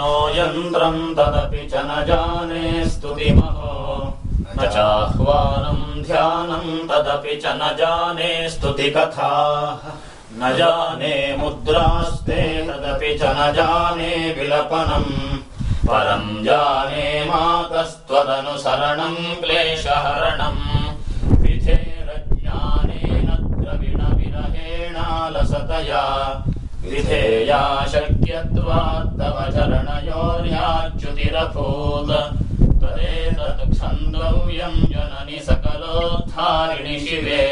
No यन्त्रम् तदपि च न जाने स्तुतिमहो न चाह्वानम् ध्यानम् तदपि च न जाने स्तुतिकथाः न जाने मुद्रास्ते तदपि च न जाने विलपनम् परम् जाने मातस्त्वदनुसरणम् क्लेशहरणम् विधेरज्ञानेन द्रविणविरहेणालसतया। विधेया शक्यत्वात्तव चरणयोर्याच्युतिरभूत् त्वदेतत् क्षन्तव्यम् जननि सकलोद्धारिणि शिवे।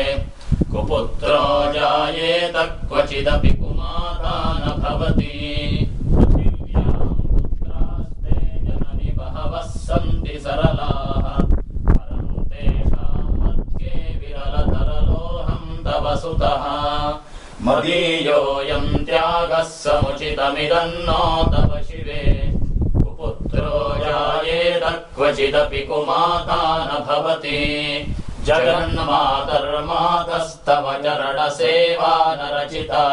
कुपुत्रो जायेत क्वचिदपि कुमाता न भवति। मदीयोऽयम् त्यागः समुचितमिदन्नो तव शिवे। कुपुत्रो जायेत क्वचिदपि कुमाता न भवति। जगन्मातर्मातस्तव चरणसेवा न रचिता।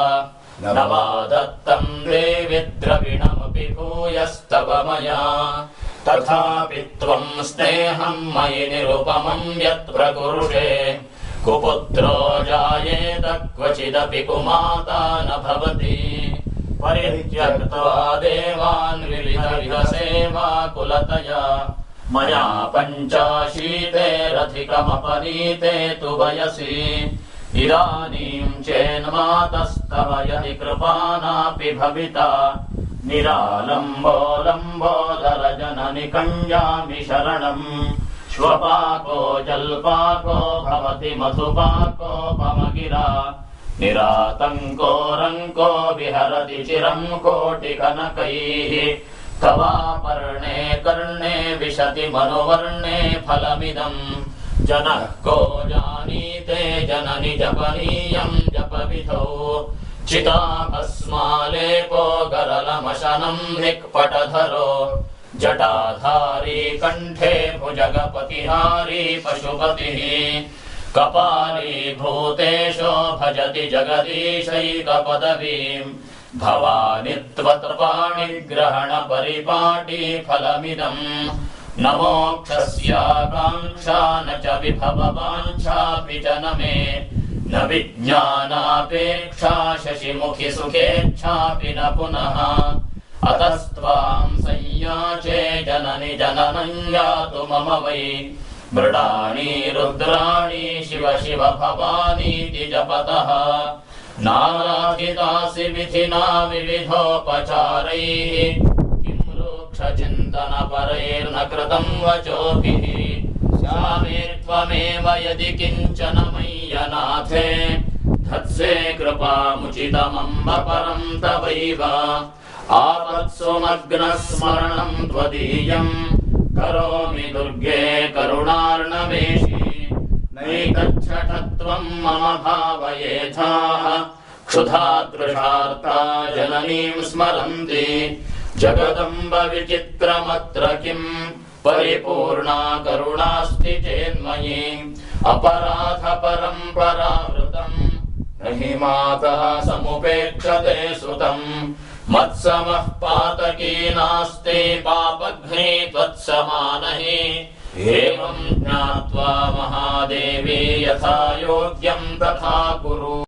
न वा दत्तम् देवि द्रविणमपि भूयस्तव मया। तथापि त्वम् स्नेहम् मयि निरुपमम् यत् प्रकुरुषे कुपुत्रो जायेत क्वचिदपि कुमाता न भवति। परित्यक्त्वा देवान् विविधविधसेवा कुलतया मया पञ्चाशीतेरधिकमपनीते तु वयसि। इदानीम् चेन्मातस्तव यदि कृपानापि भविता। निरालम्बोलम्बोदर जननि कञ्जामि शरणम् श्वपाको, जल्पाको, भवति मधुपाकोपमगिरा निरातङ्कोरङ्को विहरति चिरम् कोटिकनकैः। तवापर्णे, कर्णे, विशति मनुवर्णे फलमिदम् जनः को जानीते, जननि जपनीयम् जपविधौ। चिताभस्मालेपो गरलमशनम् धिक्पटधरो जटाधारी कण्ठे भुजगपतिहारी पशुपतिः। कपाली भूतेशो भजति जगदीशैकपदवीम् भवानि त्वत्पाणिग्रहण परिपाटी फलमिदम्। न मोक्षस्याकाङ्क्षा न च विभववाञ्छापि च न मे। न विज्ञानापेक्षा शशिमुखि सुखेच्छापि न पुनः। संयाचे जननि जननम् यातु मम वै। मृडानि रुद्राणि, शिव शिव भवानीति जपतः नाराधितासि विधिना विविधोपचारैः। किम् रूक्षचिन्तनपरैर्न कृतम् वचोभिः। श्यामे त्वमेव यदि किंचन मय्यनाथे। धत्से कृपामुचितमम्ब परम् तवैव। आपत्सुमग्नस्मरणम् त्वदीयम् करोमि दुर्गे करुणार्णवेशि नैतच्छठत्वम् मम भावयेथाः। क्षुधादृशार्ता जननीम् स्मरन्ति। जगदम्ब विचित्रमत्र किम् परिपूर्णा करुणास्ति चेन्मयि। अपराध परम्परावृतम् न हि मातः समुपेक्षते सुतम्। मत्समः पातकी नास्ते पापघ्ने त्वत्समानहि। एवम् ज्ञात्वा महादेवी यथा योग्यम् तथा कुरु।